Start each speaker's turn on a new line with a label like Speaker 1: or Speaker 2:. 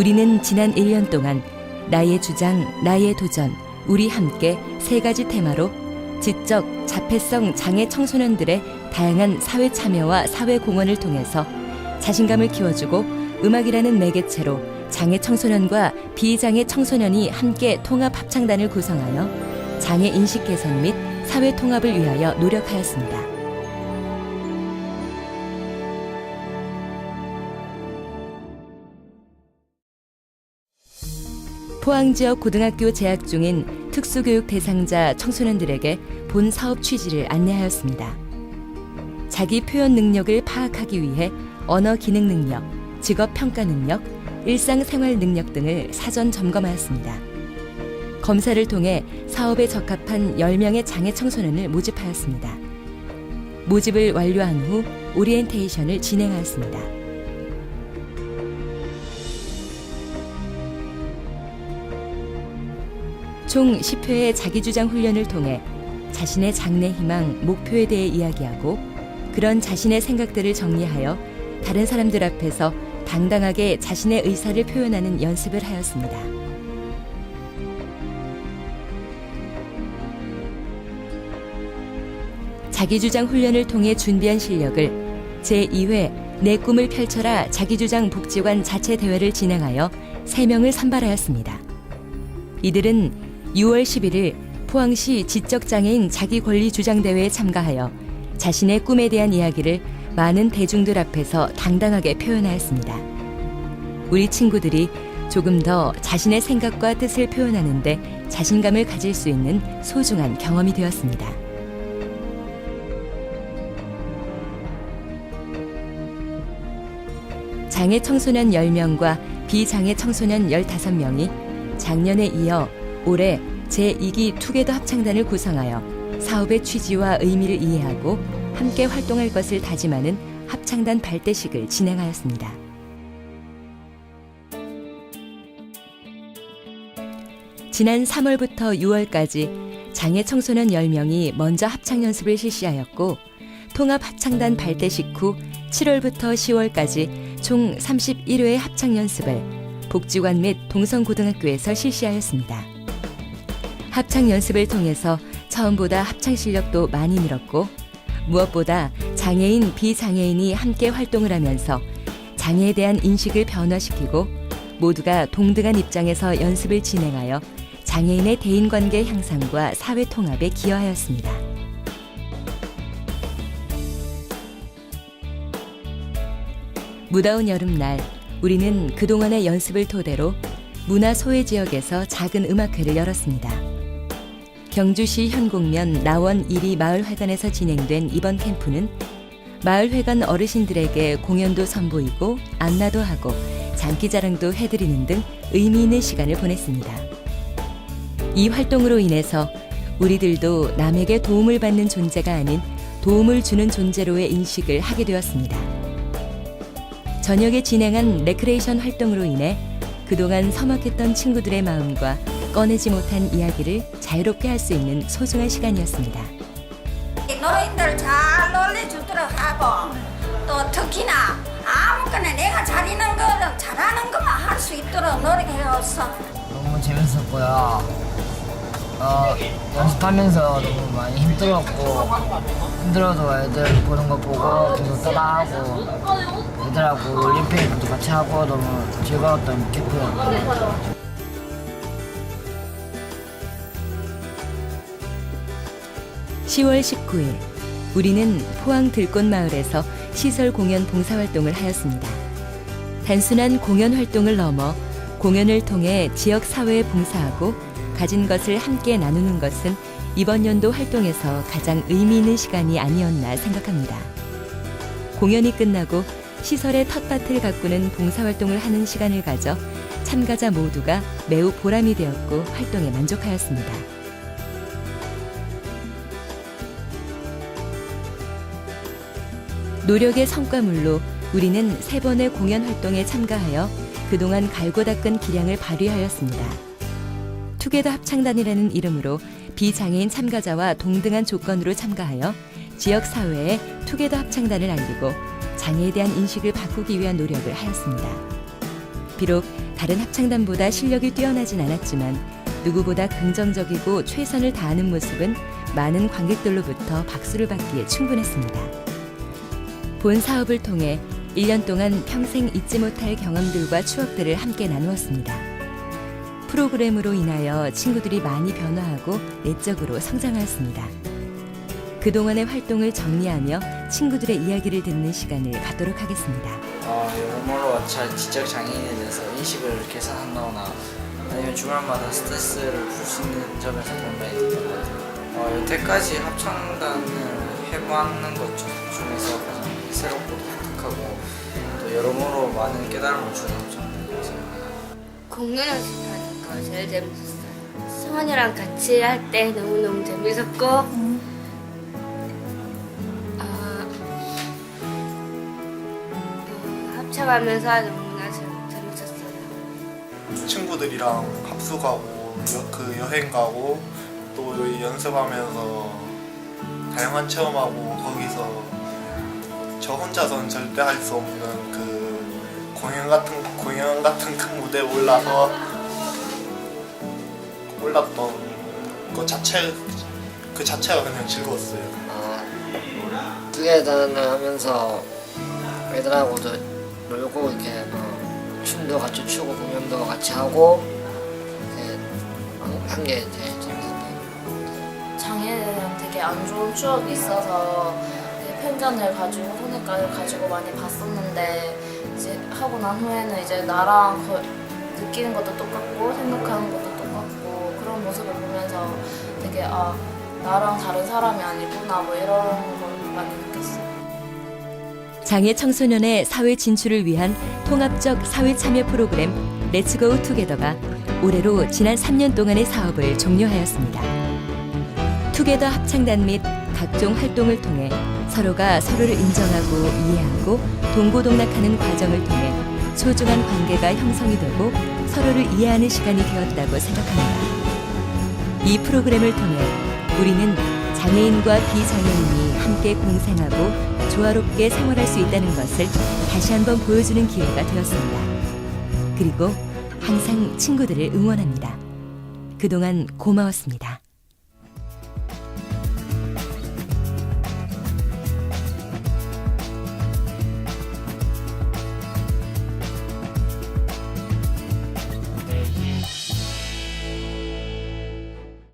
Speaker 1: 우리는 지난 1년 동안 나의 주장, 나의 도전, 우리 함께 세 가지 테마로 지적, 자폐성 장애 청소년들의 다양한 사회 참여와 사회 공헌을 통해서 자신감을 키워주고 음악이라는 매개체로 장애 청소년과 비장애 청소년이 함께 통합 합창단을 구성하여 장애 인식 개선 및 사회 통합을 위하여 노력하였습니다. 포항 지역 고등학교 재학 중인 특수교육 대상자 청소년들에게 본 사업 취지를 안내하였습니다. 자기 표현 능력을 파악하기 위해 언어 기능 능력, 직업 평가 능력, 일상생활 능력 등을 사전 점검하였습니다. 검사를 통해 사업에 적합한 10명의 장애 청소년을 모집하였습니다. 모집을 완료한 후 오리엔테이션을 진행하였습니다. 총 10회의 자기주장 훈련을 통해 자신의 장래 희망, 목표에 대해 이야기하고 그런 자신의 생각들을 정리하여 다른 사람들 앞에서 당당하게 자신의 의사를 표현하는 연습을 하였습니다. 자기주장 훈련을 통해 준비한 실력을 제2회 내 꿈을 펼쳐라 자기주장 복지관 자체 대회를 진행하여 3명을 선발하였습니다. 이들은 6월 11일 포항시 지적장애인 자기권리주장대회에 참가하여 자신의 꿈에 대한 이야기를 많은 대중들 앞에서 당당하게 표현하였습니다. 우리 친구들이 조금 더 자신의 생각과 뜻을 표현하는데 자신감을 가질 수 있는 소중한 경험이 되었습니다. 장애 청소년 10명과 비장애 청소년 15명이 작년에 이어 올해 제2기 투게더 합창단을 구성하여 사업의 취지와 의미를 이해하고 함께 활동할 것을 다짐하는 합창단 발대식을 진행하였습니다. 지난 3월부터 6월까지 장애 청소년 10명이 먼저 합창 연습을 실시하였고 통합 합창단 발대식 후 7월부터 10월까지 총 31회의 합창 연습을 복지관 및 동성고등학교에서 실시하였습니다. 합창 연습을 통해서 처음보다 합창 실력도 많이 늘었고 무엇보다 장애인, 비장애인이 함께 활동을 하면서 장애에 대한 인식을 변화시키고 모두가 동등한 입장에서 연습을 진행하여 장애인의 대인관계 향상과 사회 통합에 기여하였습니다. 무더운 여름날 우리는 그동안의 연습을 토대로 문화 소외 지역에서 작은 음악회를 열었습니다. 경주시 현곡면 나원 1위 마을회관에서 진행된 이번 캠프는 마을회관 어르신들에게 공연도 선보이고 안나도 하고 장기자랑도 해드리는 등 의미 있는 시간을 보냈습니다. 이 활동으로 인해서 우리들도 남에게 도움을 받는 존재가 아닌 도움을 주는 존재로의 인식을 하게 되었습니다. 저녁에 진행한 레크레이션 활동으로 인해 그동안 서먹했던 친구들의 마음과 꺼내지 못한 이야기를 자유롭게 할 수 있는 소중한 시간이었습니다.
Speaker 2: 노인들 잘 놀래주도록 하고 또 특히나 아무거나 내가 잘하는 거 잘하는 것만 할 수 있도록 노력해왔어.
Speaker 3: 너무 재밌었고요. 어, 연습하면서 너무 많이 힘들었고 힘들어도 애들 보는 거 보고 계속 따라하고 애들하고 올림픽도 같이 하고 너무 즐거웠던 캠프였고
Speaker 1: 10월 19일 우리는 포항 들꽃마을에서 시설 공연 봉사활동을 하였습니다. 단순한 공연 활동을 넘어 공연을 통해 지역 사회에 봉사하고 가진 것을 함께 나누는 것은 이번 연도 활동에서 가장 의미 있는 시간이 아니었나 생각합니다. 공연이 끝나고 시설의 텃밭을 가꾸는 봉사활동을 하는 시간을 가져 참가자 모두가 매우 보람이 되었고 활동에 만족하였습니다. 노력의 성과물로 우리는 세 번의 공연 활동에 참가하여 그동안 갈고 닦은 기량을 발휘하였습니다. 투게더 합창단이라는 이름으로 비장애인 참가자와 동등한 조건으로 참가하여 지역 사회에 투게더 합창단을 알리고 장애에 대한 인식을 바꾸기 위한 노력을 하였습니다. 비록 다른 합창단보다 실력이 뛰어나진 않았지만 누구보다 긍정적이고 최선을 다하는 모습은 많은 관객들로부터 박수를 받기에 충분했습니다. 본 사업을 통해 1년 동안 평생 잊지 못할 경험들과 추억들을 함께 나누었습니다. 프로그램으로 인하여 친구들이 많이 변화하고 내적으로 성장하였습니다. 그동안의 활동을 정리하며 친구들의 이야기를 듣는 시간을 갖도록 하겠습니다.
Speaker 4: 어, 여러모로 잘 지적 장애인에 대해서 인식을 개선한다거나 아니면 주말마다 스트레스를 풀 수 있는 점에서 도움이 됐던 것 같아요. 어, 여태까지 합창단을 해보는 것 중- 중에서 가장 새롭고 독특하고 또 여러모로 많은 깨달음을 주는 합창단이라고 생각합니다.
Speaker 5: 공연 연습하니까 제일 재밌었어요. 수원이랑 같이 할 때 너무너무 재밌었고, 아, 어, 합쳐가면서 너무나 재- 재밌었어요.
Speaker 6: 친구들이랑 합수 가고 여- 그 여행 가고 또 여기 연습하면서 다양한 체험하고 거기서 저 혼자서는 절대 할 수 없는 그 공연 같은 공연 같은 큰 무대에 올라서 올랐던 그 자체 그 자체가 그냥 즐거웠어요.
Speaker 3: 어, 투게더를 하면서 애들하고도 놀고 이렇게 어, 춤도 같이 추고 공연도 같이 하고 한게제
Speaker 7: 안 좋은 추억이 있어서 편견을 가지고 손해까지 가지고 많이 봤었는데 이제 하고 난 후에는 이제 나랑 거- 느끼는 것도 똑같고 생각하는 것도 똑같고 그런 모습을 보면서 되게 아 나랑 다른 사람이 아니구나 뭐 이런 걸 많이 느꼈어요.
Speaker 1: 장애 청소년의 사회 진출을 위한 통합적 사회 참여 프로그램 렛츠고 투게더가 올해로 지난 3년 동안의 사업을 종료하였습니다. 투게더 합창단 및 각종 활동을 통해 서로가 서로를 인정하고 이해하고 동고동락하는 과정을 통해 소중한 관계가 형성이 되고 서로를 이해하는 시간이 되었다고 생각합니다. 이 프로그램을 통해 우리는 장애인과 비장애인이 함께 공생하고 조화롭게 생활할 수 있다는 것을 다시 한번 보여주는 기회가 되었습니다. 그리고 항상 친구들을 응원합니다. 그동안 고마웠습니다.